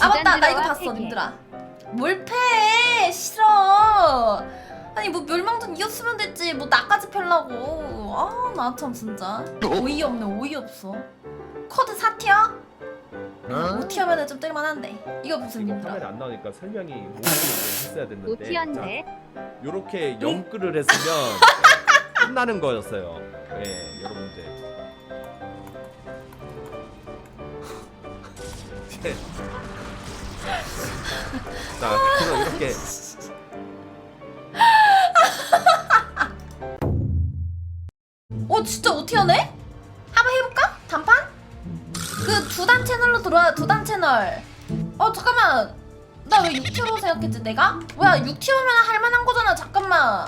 아 맞다. 나 이거 봤어. 님들아. 뭘 패? 싫어. 아니 뭐 멸망전 이었으면 됐지. 뭐 나까지 펴려고. 아 나 참 진짜. 어이없네 어이없어. 코드 4티어? 5티어면 좀 뜰만한데. 이거 무슨 이거 님들아? 카메라 안 나오니까 설명이 모르게 했어야 됐는데. 오티언데? 요렇게 영끌을 했으면 끝나는 거였어요. 예, 여러분들. 자, 그럼 이렇게 어 진짜 5티어네? 한번 해볼까? 단판? 그 두 단 채널로 들어와 두 단 채널 어 잠깐만 나 왜 6티어로 생각했지 내가? 뭐야 6티어면 할만한 거잖아 잠깐만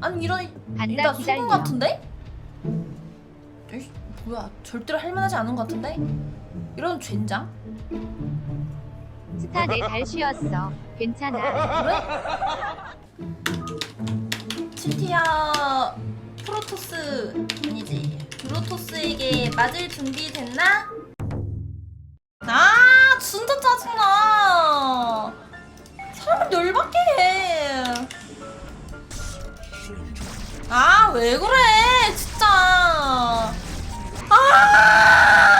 아니 이런 일단 수분 기다려. 같은데? 에이, 뭐야 절대로 할만하지 않은 것 같은데? 이런 젠장? 스타 네 달 쉬었어. 괜찮아. 칠티야 프로토스 아니지 브로토스에게 맞을 준비 됐나? 아 진짜 짜증나 사람 열받게 해아 왜 그래 진짜 아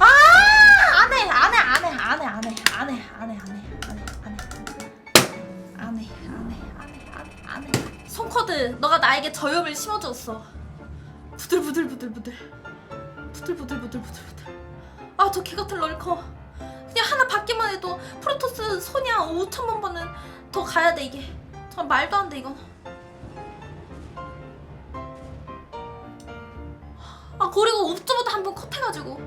아 안 해 안 해 안 해 안 해 안 해 안 해 안 해 안 해 안 해 안 해 안 해 안 해 안 해 안 해 안 해 손코드 너가 나에게 저염을 심어줬어 부들부들부들부들 부들부들부들부들부들 아 저 개 같은 럴커 그냥 하나 받기만 해도 프로토스 소냐 5천만 번은 더 가야 돼 이게 정 말도 안 돼 이건 그리고 옵저보다 한번 컷해가지고.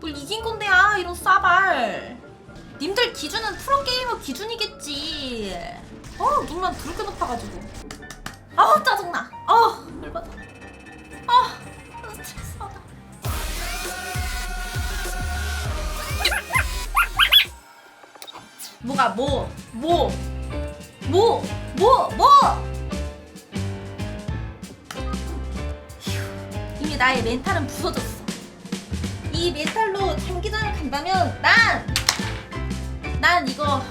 뭘 이긴 건데야 이런 싸발. 님들 기준은 프로게이머 기준이겠지. 어 눈만 더럽게 높아가지고. 아우 짜증나. 아 열받아. 아 스트레스 받아. 뭐가 뭐 뭐 뭐 뭐 뭐? 이미 나의 멘탈은 부서졌어. 이 멘탈로 장기전을 간다면 난! 난 이거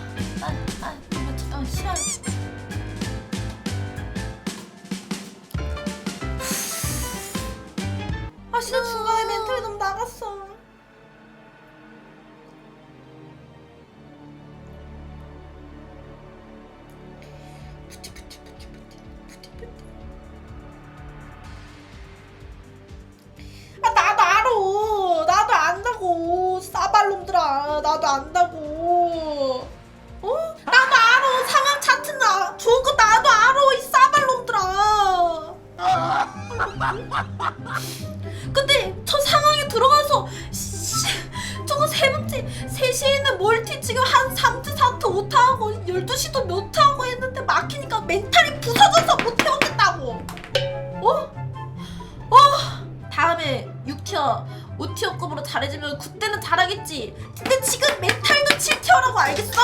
나도 안다고. 어? 나도 알아. 상황 나 좋은 거 나도 알아. 이 싸발놈들아. 근데 저 상황에 들어가서 씨, 저거 세 번째 3시에 있는 멀티 지금 한 3트 4트 5트 하고 12시도 몇 트 하고 했는데 막히니까 멘탈이 잘하겠지. 근데 지금 멘탈도 7티어라고 알겠어?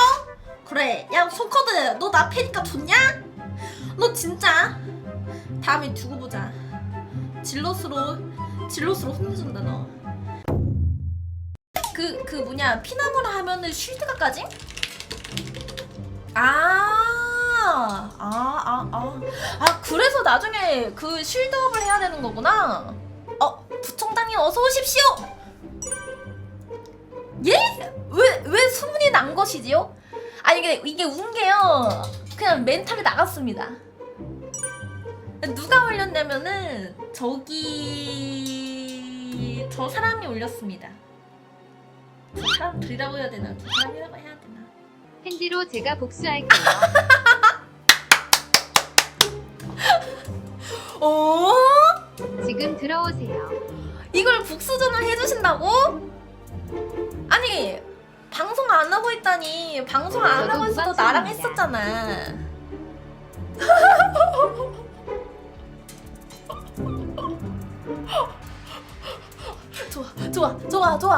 그래. 야, 손코드, 너 나 패니까 좋냐? 너 진짜 다음에 두고 보자. 질럿으로, 질럿으로 혼내준다, 너. 그, 그 뭐냐, 피나무라 하면은 쉴드가 까지? 아, 아, 아, 아. 아, 그래서 나중에 그 쉴드업을 해야 되는 거구나. 어, 부총장님 어서 오십시오. 예? 왜, 왜 소문이 난 것이지요? 아니, 이게, 이게 운 게요. 그냥 멘탈이 나갔습니다. 누가 올렸냐면은, 저기, 저 사람이 올렸습니다. 저 사람들이라고 해야 되나? 저 사람이라고 해야 되나? 팬디로 제가 복수할게요. 어? 지금 들어오세요. 이걸 북수전을 해주신다고? 아니 방송 안 하고 있다니 방송 안 저도 하고 있어도 무방송입니다. 나랑 했었잖아 좋아 좋아 좋아 좋아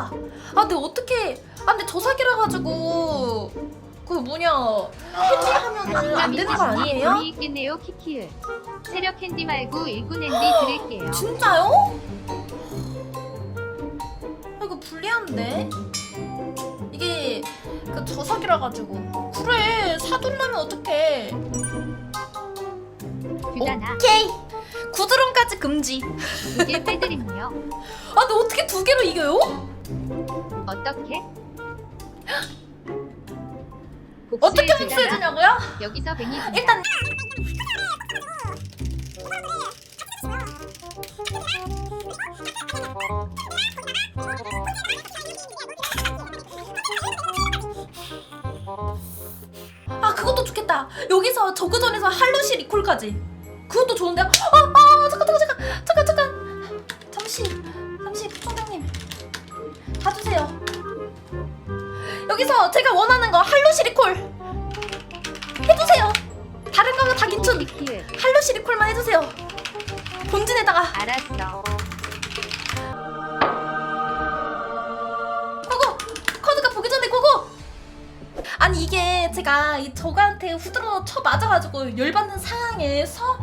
아 근데 어떻게 아 근데 저사기라 가지고 그 뭐냐 해지하면은 안 되는 거 아니에요? 있겠네요 키키을. 세력 캔디 말고 일꾼 핸디 드릴게요. 진짜요? 불리한데? 이게 그 저사기라 가지고 그래 사돈라면 어떡해 규다나 오케이 구드론까지 금지 두개 빼드림요. 아 근데 어떻게 두 개로 이겨요? 어떻게? 어떻게 복수의 복수해 규다나. 주냐고요? 여기서 뱅이 준다. 일단 할로시 리콜까지 그것도 좋은데요? 아, 아 잠깐 잠깐 잠깐 잠깐 잠깐 잠시 잠시 총장님 봐주세요 여기서 제가 원하는 거 할로시 리콜 해주세요 다른 거는 다 키키을. 할로시 리콜만 해주세요 본진에다가 알았어. 고고! 커드가 보기 전에 고고! 아니 이게 제가 이 저가한테 후드로 쳐 맞아가지고 열받는 상황에서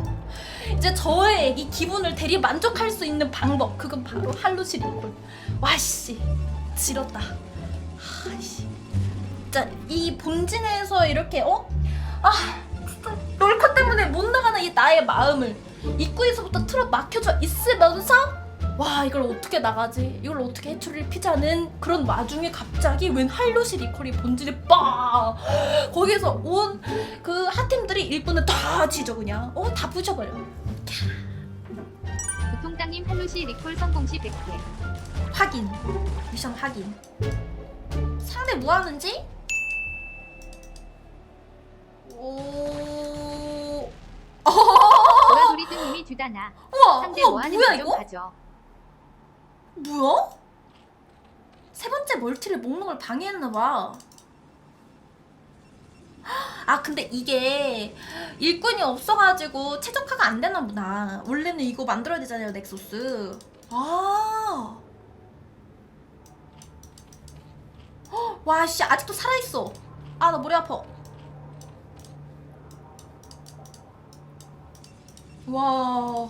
이제 저의 이 기분을 대리 만족할 수 있는 방법 그건 바로 할로시 리콜 와씨. 지렸다. 아씨. 진짜 이 본진에서 이렇게 어? 아 진짜 롤카 때문에 못 나가는 이 나의 마음을 입구에서부터 틀어 막혀져 있으면서 와 이걸 어떻게 나가지? 이걸 어떻게 해초리를 피자는? 그런 와중에 갑자기 웬 할로시 리콜이 본질에 빠 거기서 온 그 핫팀들이 일꾼을 다 지져 그냥. 어 다 부셔버려. 부통당님 할로시 리콜 성공 시 100개. 확인. 미션 확인. 상대 뭐 하는지? 오. 도라도리드님이 주다나. 우와 상대 우와 뭐 하는지 뭐야 이거? 봐줘. 뭐야? 세 번째 멀티를 먹는 걸 방해했나 봐. 아 근데 이게 일꾼이 없어가지고 최적화가 안 되나 보다. 원래는 이거 만들어야 되잖아요 넥소스. 아. 와씨 아직도 살아있어. 아 나 머리 아파. 와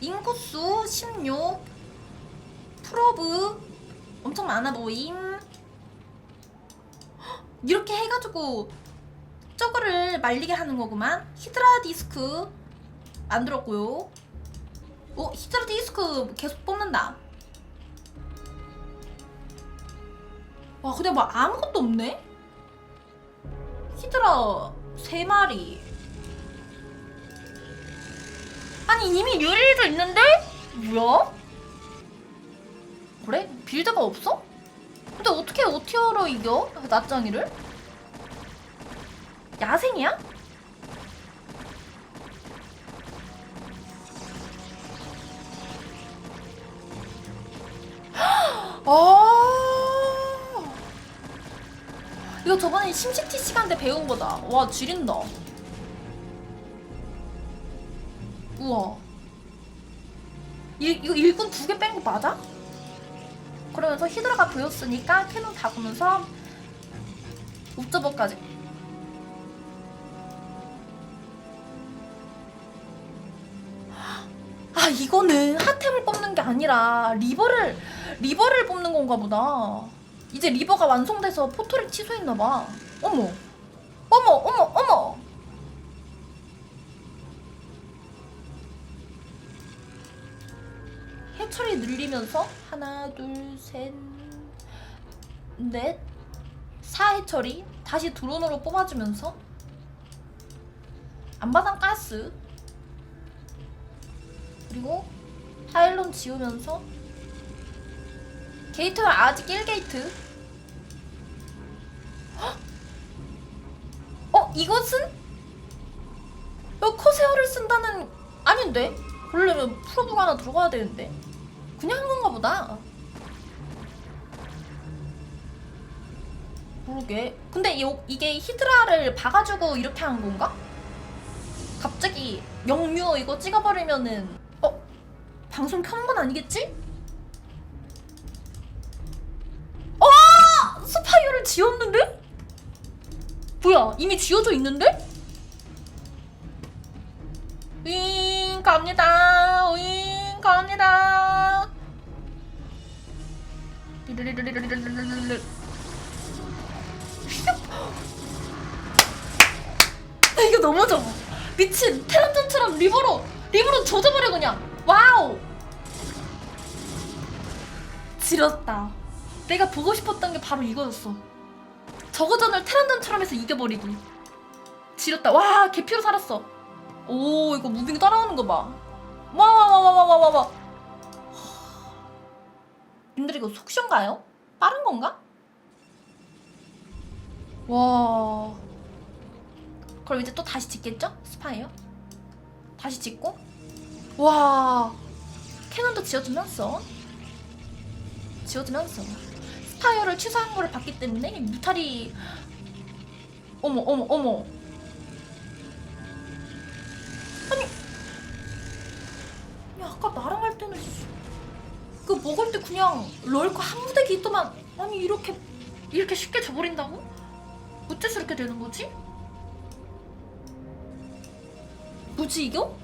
인구수 16 프로브 엄청 많아 보임. 헉, 이렇게 해가지고 저거를 말리게 하는 거구만. 히드라 디스크 만들었고요. 오 히드라 디스크 계속 뽑는다. 와 근데 뭐 아무것도 없네? 히드라 3마리 아니 이미 유리도 있는데? 뭐야? 그래? 빌드가 없어? 근데 어떻게 오티어로 이겨? 낫장이를? 야생이야? 아 이거 저번에 심시티 시간 때 배운 거다 와 지린다 우와. 일, 이거 일꾼 두개 뺀 거 맞아? 그러면서 히드라가 보였으니까 캐논 박으면서 옵저버까지. 아 이거는 핫템을 뽑는 게 아니라 리버를 리버를 뽑는 건가 보다. 이제 리버가 완성돼서 포토를 취소했나 봐. 어머. 어머 어머 해철이 늘리면서 하나 둘셋넷 사해철이 다시 드론으로 뽑아주면서 안바당 가스 그리고 파일론 지우면서 게이트는 아직 1게이트 어? 이것은? 어, 커세어를 쓴다는 아닌데? 그러려면 프로브가 하나 들어가야 되는데 그냥 한 건가 보다. 모르게. 근데 요, 이게 히드라를 봐가지고 이렇게 한 건가? 갑자기 영유 이거 찍어버리면은 어? 방송 켜는 건 아니겠지? 어! 스파이어를 지웠는데? 뭐야 이미 지워져 있는데? 윙 갑니다 윙 갑니다. 아, 이거 너무 좋아. 미친 테란전처럼 리버로 리버로 조져버려 그냥. 와우! 지렸다. 내가 보고 싶었던 게 바로 이거였어. 저거전을 테란전처럼 해서 이겨버리고 지렸다. 와 개피로 살았어. 오 이거 무빙 따라오는 거 봐 와와와와와와와 님들 이거 속션가요? 빠른 건가? 와 그럼 이제 또 다시 짓겠죠? 스파이어? 다시 짓고 와 캐논도 지어주면서 지어주면서 스파이어를 취소한 거를 봤기 때문에 뮤탈이 어머 어머 어머 아니 야 아까 나랑 할 때는 그 먹을 때 그냥 럴커 한 무대기 있더만 아니 이렇게 이렇게 쉽게 져버린다고? 어째서 이렇게 되는 거지? 뭐지 이거?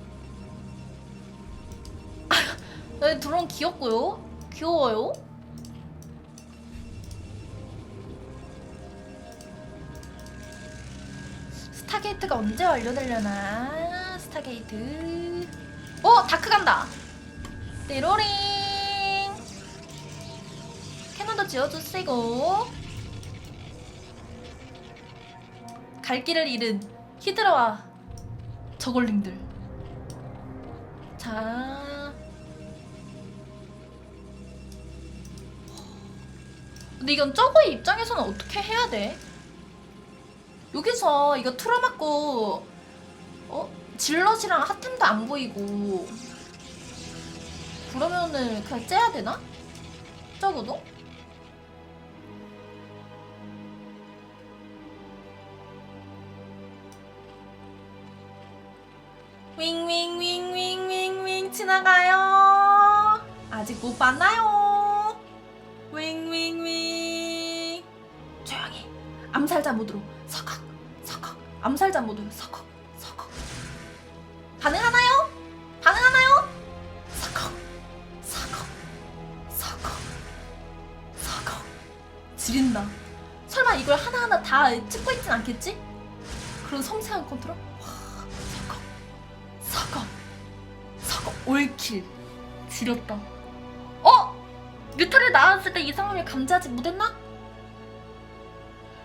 네, 드론 귀엽고요. 귀여워요. 스타게이트가 언제 완료되려나? 스타게이트. 어, 다크 간다. 띠로링. 캐논도 지어주시고. 갈 길을 잃은 히드라와 저걸링들. 자. 근데 이건 저거의 입장에서는 어떻게 해야 돼? 여기서 이거 틀어맞고 어? 질럿이랑 핫템도 안 보이고. 그러면은 그냥 째야 되나? 적어도? 윙윙윙윙윙윙 지나가요. 아직 못 봤나요? 윙윙윙. 조용히. 암살자 모드로. 서걱 서걱 암살자 모드. 서걱 서걱 다 찍고 있진 않겠지? 그런 섬세한 컨트롤? 와, 서걱 서걱 서걱 올킬 지렸다 어? 뮤탈을 낳았을 때 이 상황을 감지하지 못했나?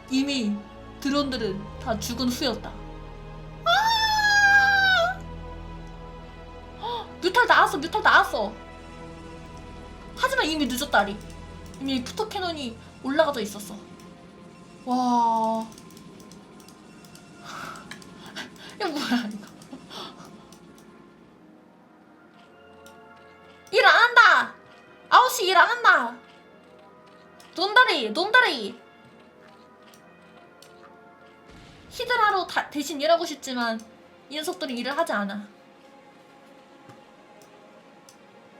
이미 드론들은 다 죽은 후였다. 아! 헉, 뮤탈 나왔어, 뮤탈 나왔어. 하지만 이미 늦었다리. 이미 푸터 캐논이 올라가져 있었어. 와. 이거 뭐야 이거? 일 안 한다. 아홉 시 일 안 한다. 논다리, 논다리. 히드라로 다- 대신 일하고 싶지만 이 녀석들이 일을 하지 않아.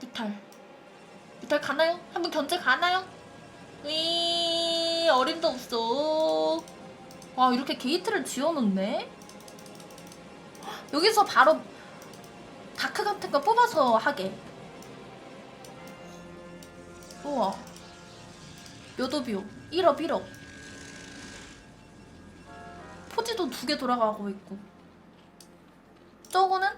뮤탈. 뮤탈 가나요? 한번 견제 가나요? 위 어림도 없어. 와 이렇게 게이트를 지어놓네. 여기서 바로 다크 같은 거 뽑아서 하게. 우와. 몇 업이요? 1업 1업. 포지도 두 개 돌아가고 있고. 저거는?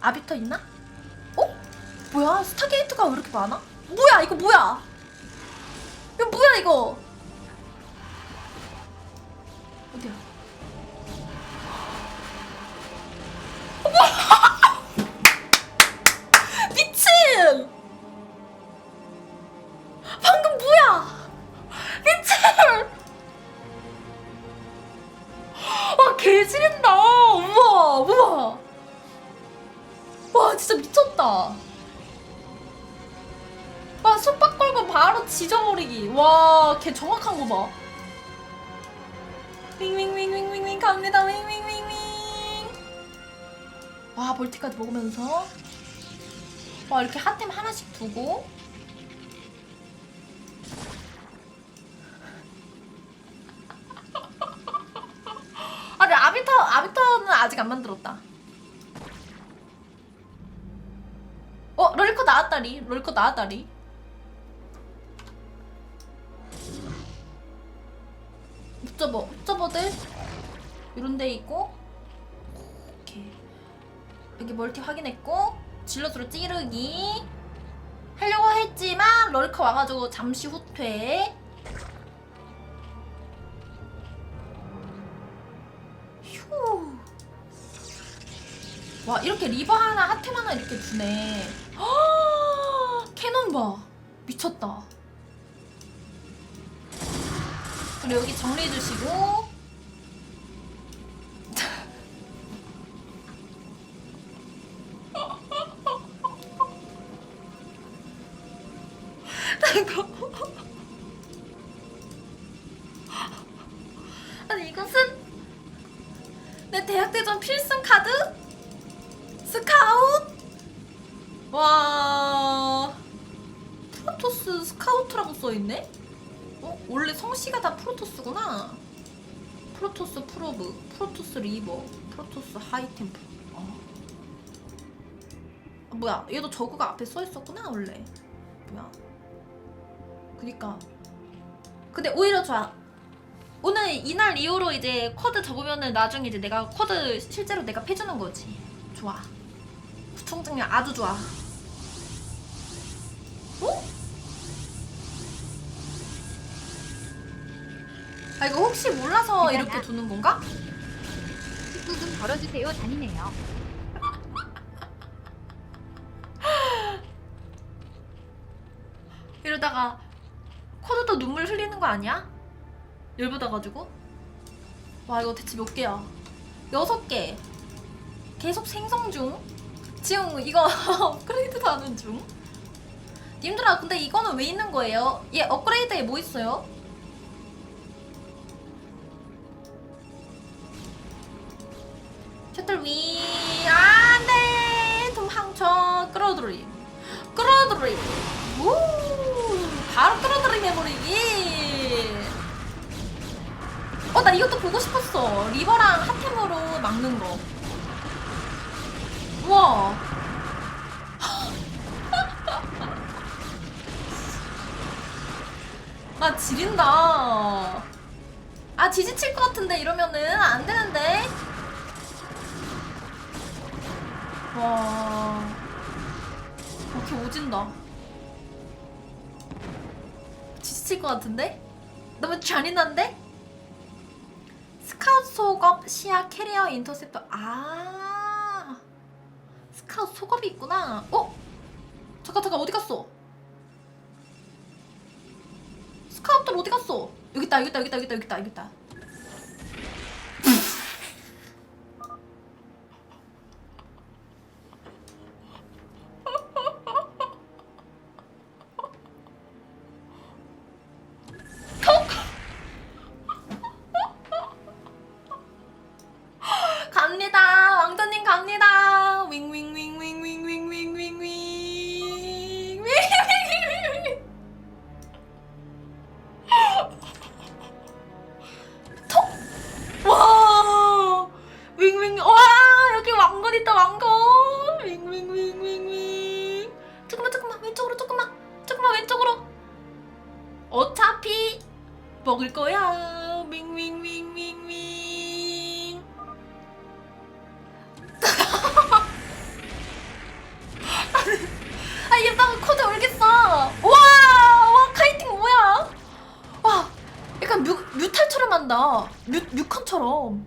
아비터 있나? 어? 뭐야? 스타게이트가 왜 이렇게 많아? 뭐야? 이거 뭐야? 이거 뭐야 이거? 어디야? 와 멀티까지 먹으면서. 와 이렇게 핫템 하나씩 두고. 아니 아비터 아비터는 아직 안 만들었다. 어 롤코 나왔다리. 롤코 나왔다리. 옵저버 옵저버들? 이런 데 있고 여기 멀티 확인했고 질럿으로 찌르기. 하려고 했지만 럴커 와가지고 잠시 후퇴. 휴. 와 이렇게 리버 하나 하템 하나 이렇게 주네. 아, 캐논 봐. 미쳤다. 그리고 여기 정리해 주시고 뭐야? 얘도 저거가 앞에 써있었구나 원래. 뭐야? 그니까. 근데 오히려 좋아. 오늘 이날 이후로 이제 쿼드 접으면은 나중에 이제 내가 쿼드 실제로 내가 패주는 거지. 좋아. 구청장님 아주 좋아. 어? 아 이거 혹시 몰라서 이렇게 두는 건가? 19금 벌어주세요. 잔이네요. 이러다가 코드도 눈물 흘리는 거 아니야? 열받아가지고? 와 이거 대체 몇 개야? 여섯 개. 계속 생성 중? 지금 이거 업그레이드도 하는 중? 님들아 근데 이거는 왜 있는 거예요? 얘 업그레이드에 뭐 있어요? 셔틀 위. 안돼! 도망쳐 끌어들임 끌어들임 우 바로 끌어들임 해버리기 어나 이것도 보고 싶었어. 리버랑 핫템으로 막는 거. 우와. 아 지린다. 아 지지칠 것 같은데 이러면은. 안 되는데. 와. 이렇게 오진다 지칠 것 같은데? 너무 잔인한데? 스카우트 속업 시야 캐리어 인터셉터 아 스카우트 속업이 있구나 어? 잠깐 잠깐 어디 갔어? 스카우트를 어디 갔어? 여기 있다 여기 있다 여기 있다 여기 있다 여기 있다 어차피 먹을 거야. 윙윙윙윙윙 아 얘다가 코드 울겠어. 와, 와 카이팅 뭐야? 와 약간 뮤, 뮤탈처럼 한다. 뮤, 뮤컨처럼.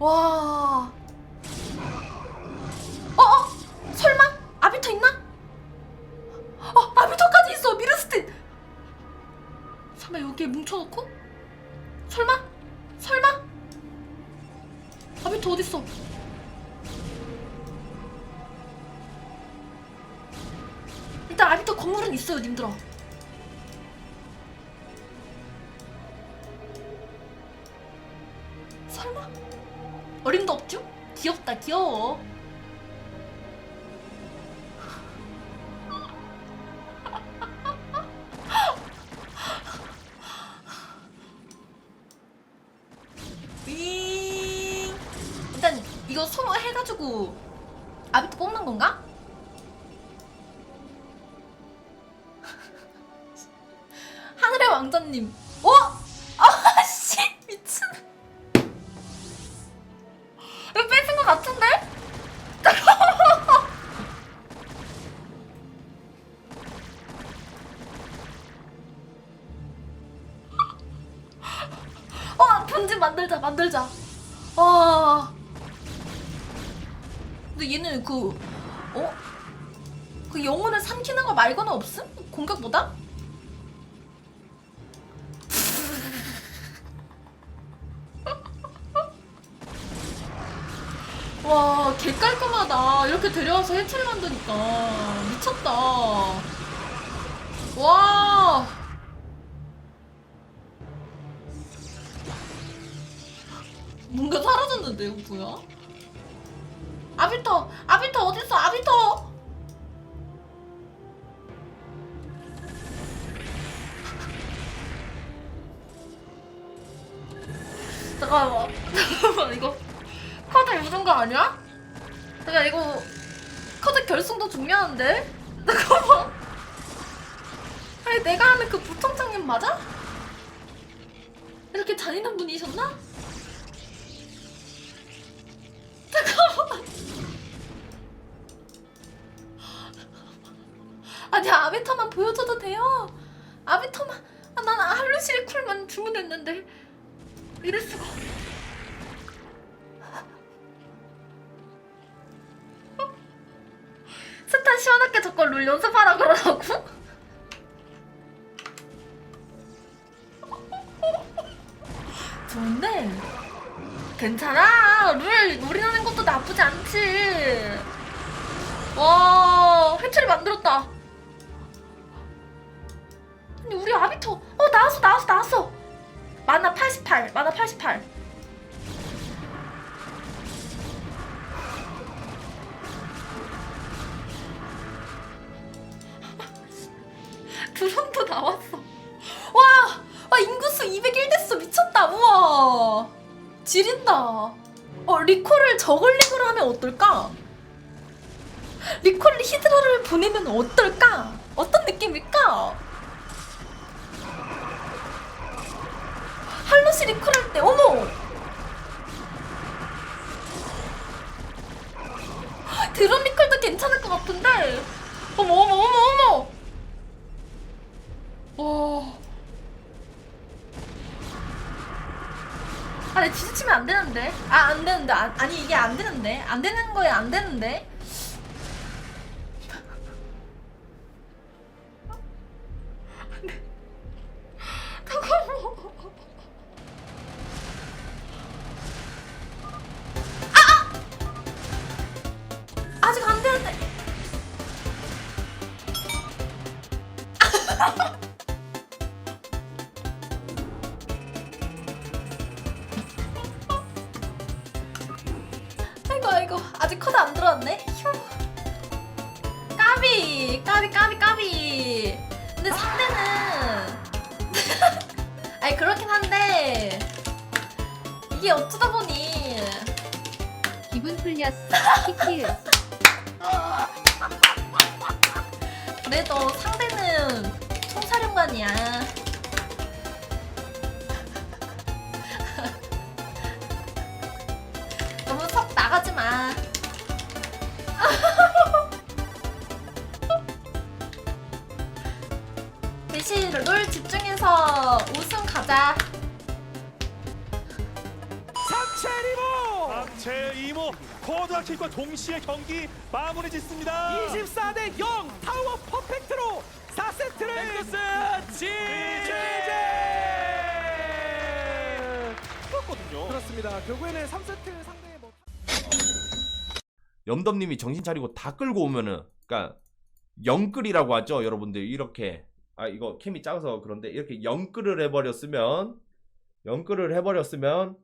와 뭉쳐놓고? 설마? 설마? 아비터 어딨어? 일단 아비터 건물은 있어요 님들아 설마? 어림도 없죠? 귀엽다 귀여워 어 본진 만들자 만들자. 와. 근데 얘는 그 어? 그 영혼을 삼키는 거 말고는 없음? 공격보다? 와, 개 깔끔하다. 이렇게 데려와서 해체를 만드니까. 미쳤다. 와. 뭔가 사라졌는데요, 뭐야? 아비터! 아비터 어딨어, 아비터! 잠깐만. 잠깐만, 이거. 카드 묻은 거 아니야? 내가 이거 카드 결승도 중요한데? 잠깐만 아니 내가 하는 그 부총장님 맞아? 이렇게 잔인한 분이셨나? 잠깐만 아니 아비터만 보여줘도 돼요? 아비터만? 아, 난 할루시리 쿨만 주문했는데 이럴 수가. 스탄 시원하게 저걸 룰 연습하라 그러라고? 좋은데 괜찮아 룰 놀이하는 것도 나쁘지 않지 와 회초리 만들었다 아니 우리 아비토 어 나왔어 나왔어 나왔어 만화 88 만화 88 드론도 나왔어. 와, 와 인구수 201 됐어. 미쳤다. 우와. 지린다. 어, 리콜을 저글링으로 하면 어떨까? 리콜 히드라를 보내면 어떨까? 어떤 느낌일까? 할로시 리콜 할 때, 어머! 드론 리콜도 괜찮을 것 같은데? 어머, 어머, 어머, 어머! 와. 아, 내 지지치면 안 되는데. 아, 안 되는데. 아, 아니, 이게 안 되는데. 안 되는 거에 안 되는데. 그렇긴 한데 이게 어쩌다 보니 기분 풀렸어. 키키. 그래도 상대는 총사령관이야 너무 석 나가지 마 대신 롤 집중해서 우승 가자 상체리모! 상체 이모 코드아킥과 동시에 경기 마무리 짓습니다. 24대 0 타워 퍼펙트로 4세트를 넥서스 지제 그렇거든요. 그렇습니다. 결국에는 3세트 상대 뭐 염덤님이 정신 차리고 다 끌고 오면은 그러니까 영끌이라고 하죠, 여러분들. 이렇게 아 이거 캠이 작아서 그런데 이렇게 영끌을 해버렸으면 영끌을 해버렸으면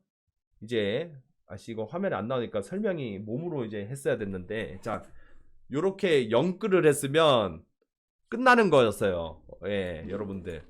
이제 아씨 이거 화면에 안 나오니까 설명이 몸으로 이제 했어야 됐는데 자 요렇게 영끌을 했으면 끝나는 거였어요. 예, 여러분들.